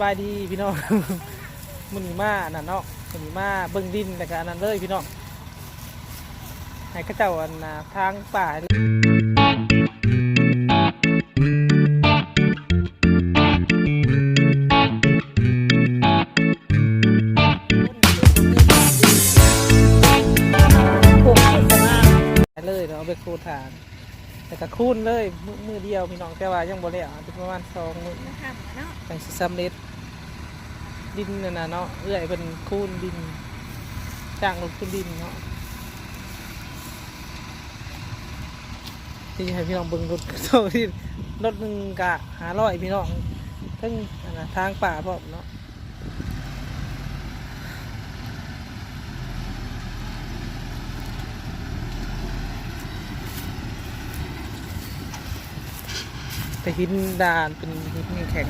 บายดีพี่น้องมันนีมาอันนั่นเนาะมันนีมาเบิ่งดินแต่ก็อันนั้นเลยพี่น้องให้ข้าเจ้าอันทางป่า คูนเลยมือมือเดียวพี่น้องแต่ว่ายังบ่แล้วเป็นประมาณสองมือนะครับเนาะจังสิสำเร็จดินน่ะนะเนาะเอื้อยเป็นคูนดินจ้างลงทุนดินเนาะที่ให้พี่น้องเบิ่งรถโซ่ที่รถหนึ่งกะหาร้อยพี่น้องทั้งอันน่ะทางป่าพร้อมเนาะ แต่หินดานเป็นหินแข็ง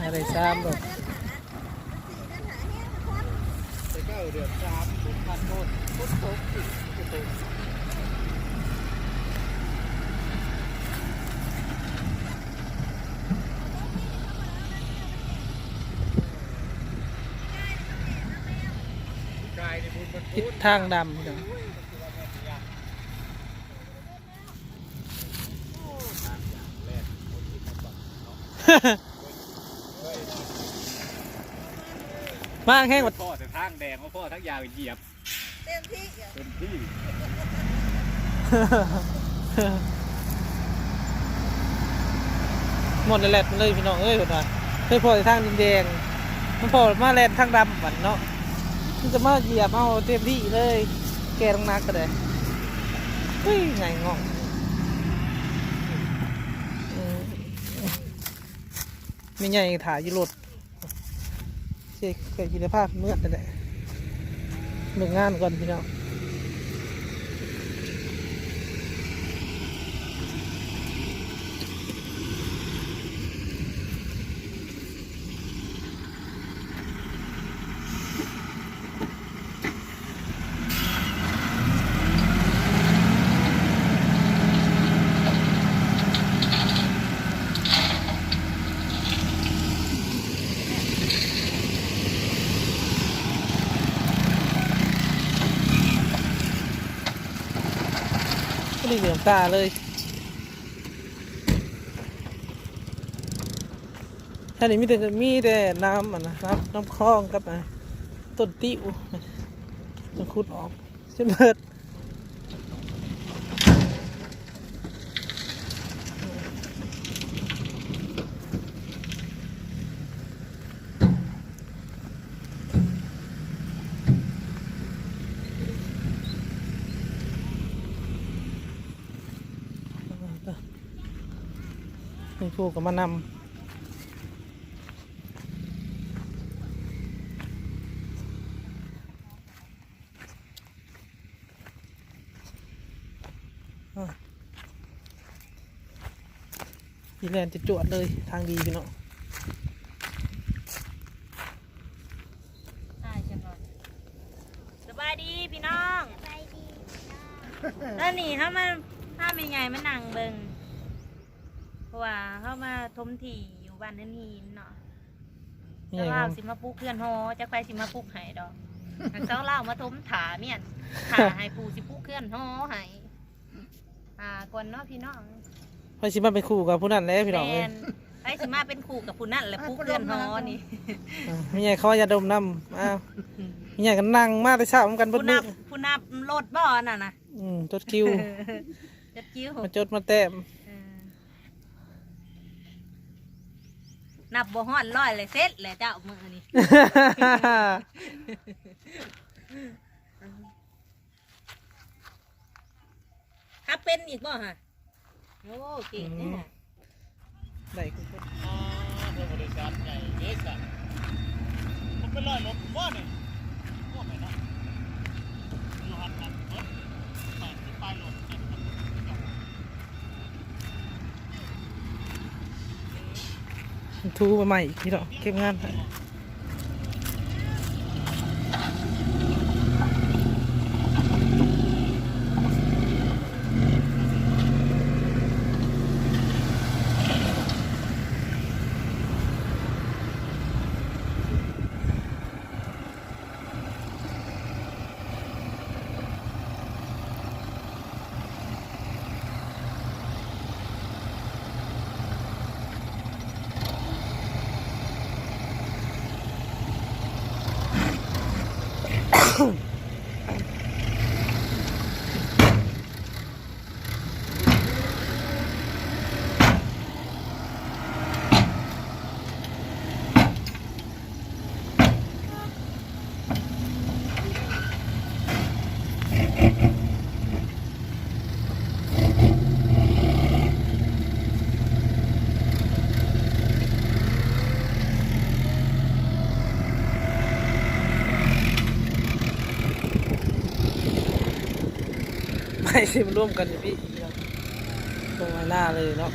อะไรซ้ำหรอก แต่ก็เดือดสามทุกพันโทษทุกโต๊ะสิทุกโต๊ะ กายในบุญ มันทิศทางดำเนาะมากแห้งหมดพ่อแต่ทางแดงว่าพ่อทั้งยาวเหยียบ เต็มที่เต็มที่หมดเลยแหละเลยพี่น้องเอ้ยหมดเลยเคยพอแต่ทางดินแดงมันพอมาแลนทางดำบันเนาะมันจะมาเหยียบเอาเต็มที่เลย แกต้องนักก็เลยเฮ้ยไงงอกอืมไม่ใหญ่ถ่ายอยุรถ เกิดคุณภาพเมื่อแต่นแหละเบิ่งงานก่อนพี่น้อง ก็ เลยเหลืองตาเลยท่านี้มีแต่มีแต่น้ำอะนะน้ำน้ำคลองกับต้นติ้วมันขุดออกจนเบิด นี่พวกก็มานำอีแลนจะจวดเลยทางดีพี่น้อง ใช่จังเลยสบายดีพี่น้องแล้วนี่เขามาถ้าไม่ใหญ่มานั่งเบิงเพราะว่าเขามาทมถี่ อยู่บ้านนั่นนี่เนาะนี่แต่ไงว่าครับสิมาปลูกเพื่อนฮอจะไปสิมาปลูกไห้ดอกทางเจ้าเล่ามาทมถาเมียนถาให้ปูสิปลูกเพื่อนฮอให้อ่าก่อนเนาะพี่น้องพอชิมาเป็นคู่กับผู้นั้นแล้วพี่น้องแมเอ้ยนไอ้สิมาเป็นคู่กับผู้นั่นแหละปลูกเพื่อนฮอนี่อะมีไงเขาว่าอย่าดมน้ำอ้าวมีไงกันนั่งมาแต่เช้าเหมือนกันเบผู้ดนัมืบอผู้นับรถบ่อน่ะนะอืมจดคิวจัดกิ้วมาจดมาแต้ม เออ นับบ่ฮอดร้อยเลยเสร็จเลยเจ้ามือนี่ถ้าเป็นอีกบ่ฮะโอ้เก่งเนี่ย ได้คุณอ่าเรื่องบริษัทใหญ่เด็กอะมันเป็นรอยลบบ้านนี่โอ้ไม่นะ ทูมาใหม่อีกพี่น้อเก็บงาน Oh. ให้ไม่สิมันร่วมกันพี่พี่น้องตรงหน้าเลยเนาะ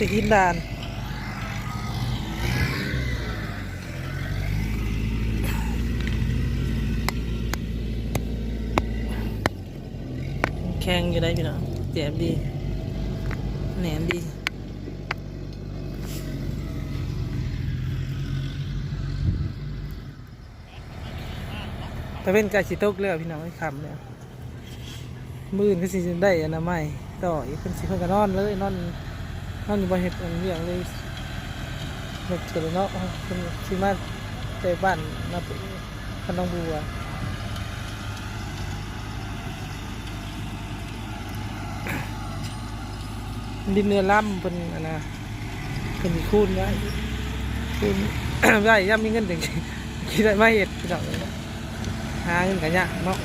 ติดอินดาน แข็งอยู่ได้พี่น้องเจ็บดีแหนมดีแต่เป็นกาสิตกแล้วพี่น้องไอ้คำเนี่ยมื่นก็สิได้อนนะไม่ต่ออีกเป็นสิเพิ่นก็นอนเลยนอนนอนอยู่บนเห็ดอันเรื่องเลยเด็กเกิดเนาะเป็นสิมาใจบ้านมาเป็นพันน้องบัว ดินเนื้อล่ำเป็นอะนะเป็นคูณไว้คูณได้ย่ำมีเงินถึงคิดได้ไม่เห็ดพี่น้องหาเงินกันยากเนาะ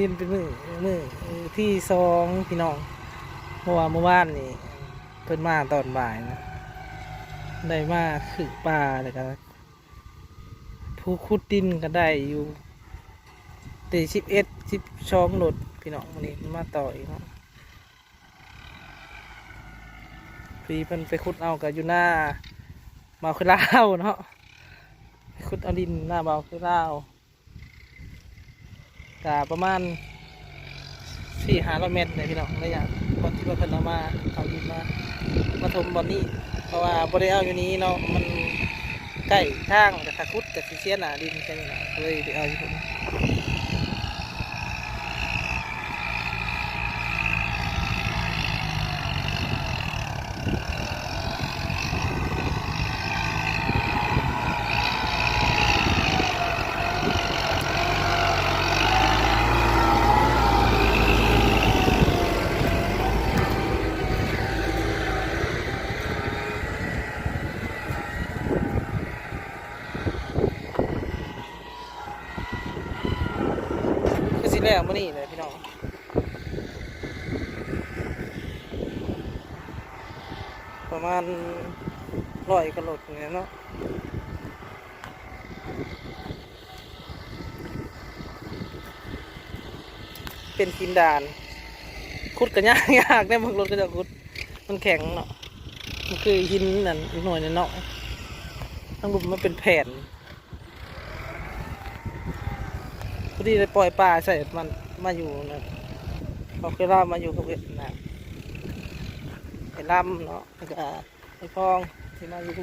ดินเป็นมือมือที่สองพี่น้องเพราะว่าเมื่อวานนี่เพิ่นมาตอนบ่ายนะได้มาคือปลาเลยกันผู้ขุดดินก็ได้อยู่ตีสิบเอ็ดสิบสองรถพี่น้องวันนี้มาต่ออีกเนาะพี่เพิ่นไปขุดเอากับอยู่หน้าเมาคือลาเนาะไปขุดเอาดินหน้าเมาคือลา กะประมาณสี่ห้าร้อยเมตรเลยพี่น้องระยะบอนที่ว่าเพิ่นเอามาเอาดินมามาทมบอลนี้เพราะว่าบริเอาอยู่นี้เนาะมันใกล้ทางกับตะคุดกับสีเสียหนาดินใช่ไหมล่ะก็เลยไปเอาอยู่ตรงนี้ก็สิแล้วมื่อนี้เลยพี่น้องประมาณร้อยกระโหลดเนี่ยเนาะ เป็นกินดานคุดกันยากยากได้บางรถก็จะคุด มันแข็งเนาะมันคือหินนั่นหน่อยนึงเนาะทั้งรุมมันเป็นแผ่นพอดีเลยปล่อยปลาใส่มันมาอยู่นะเขาเคยล่ามาอยู่กับเวียดนามไอ้ล่ำเนาะไอ้ฟองที่มาอยู่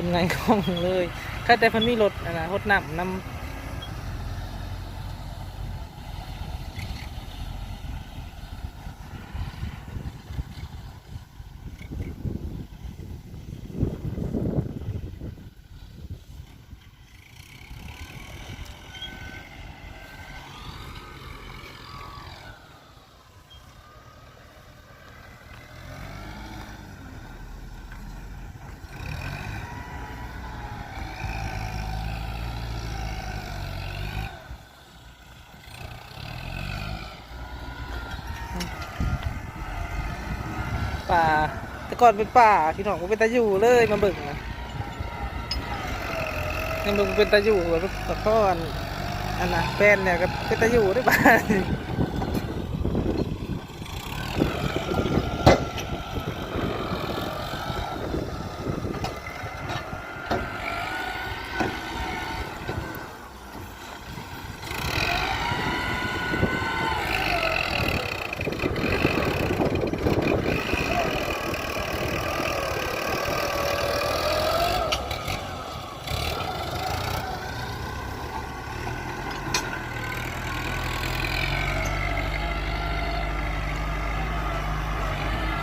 คุณไงกองเลยข้าแต่พันมีรถอนะรถน้ำนำป่า แต่ ก่อนเป็นป่าพี่น้องก็เป็นตาอยู่เลยมาเบิ่งนะยังเบิ่งเป็นตาอยู่แบบตะพ่อนอันน่ะแฟนเนี่ยก็เป็นตาอยู่ด้วยป่า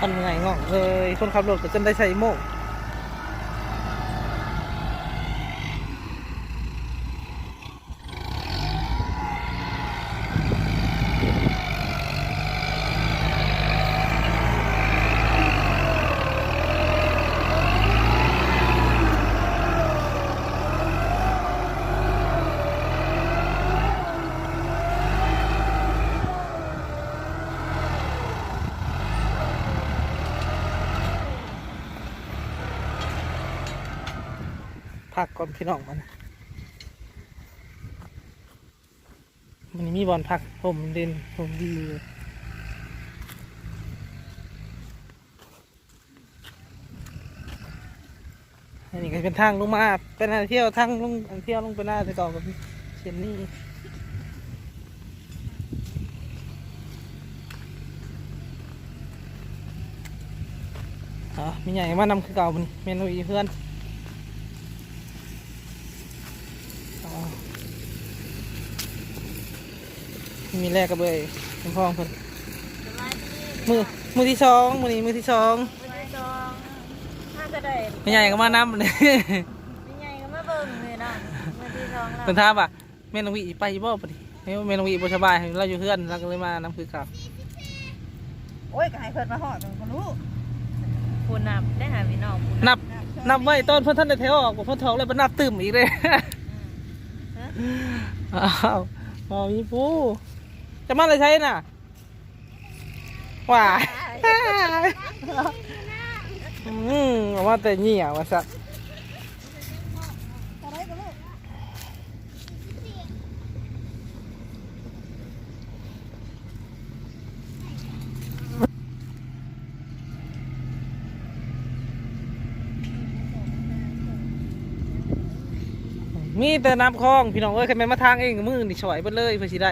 คนเหนื่อยงอกเลยคนขับรถก็จนได้ใช้โมกก่ อนพี่น้องมันมันมีบอลพักผมเด่นผมดีอันนี้ก็เป็นทางลงมาเป็นทางเที่ยวทางลงเที่ยวลงไปหน้าแต่ก่อนกับเชนนี่อ๋อมีใหญ่มานำคือเก่ามันเมนูอีเพื่อน อ๋อ มีแรกกับเบยเป็นพ่อของเพิ่นสบายดีมือมือที่สองมือนี้มือที่สองมื้อที่สองน่าจะได้ไม่ใหญ่ก็มาน้ำเลยไม่ใหญ่ก็มาเบิ่งเลยเนาะมื้อที่สองแล้วเพิ่นถามว่าแม่นองวีไปบ่ปะดิแม่นองวีบ่สบายเราอยู่เพื่อนเราก็เลยมาน้ำคือเก่าโอ้ยก็ให้เพิ่นมาหอดมันก็รู้คุณนับได้หาพี่น้องคุณนับนับไว้ตอนเพิ่นท่านได้แถวออกบ่เพิ่นท้องเลยบ่นับตึมอีกเลยอ้าวอ๋อมีปู จะมาอะไรใช้น่ะว้าอืมเอามาแต่เหี่ยวว่าซะอะไรก็รู้มีแต่น้ำคลองพี่น้องเอ้ยใครแม่นมาทางเองมือนี่ฉอยเบิดเลยเพื่อสิได้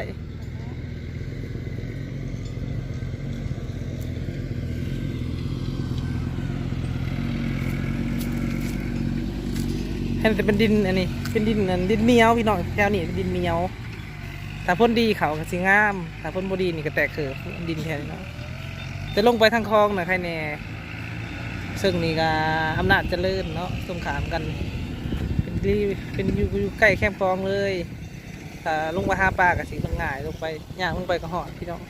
เห็นแต่เป็นดินอันนี้ เป็นดินอันดินเหนียวพี่น้องแถวนี้เป็นดินเหนียวถ้าพ่นดีเขาก็สิงามถ้าพ่นบ่ดีนี่ก็แตกเขือดินแถวนี้เนาะจะลงไปทางคลองนะใครแน่ซึ่งนี่ก็อำนาจเจริญเนาะตรงขามกัน เป็นรีเป็นอยู่อยู่ใกล้แคมป์คลองเลยถ้าลงมาหาปลากับสิมันง่ายลงไปย่างลงไปก็หอดพี่น้อง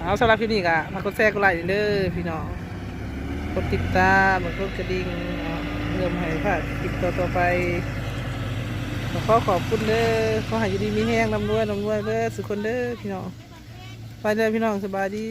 เอาสำหรับคลิปนี้ก็มากดแชร์กดไลค์เด้อพี่น้อง กดติดตามกดกระดิ่งเอาเริ่มให้พลาดคลิปต่อๆไปขอขอบคุณเด้อขอหายดีมีแห้งนำรวยนำรวยเด้อสุขคนเด้อพี่น้องไปเด้อพี่น้องสบายดี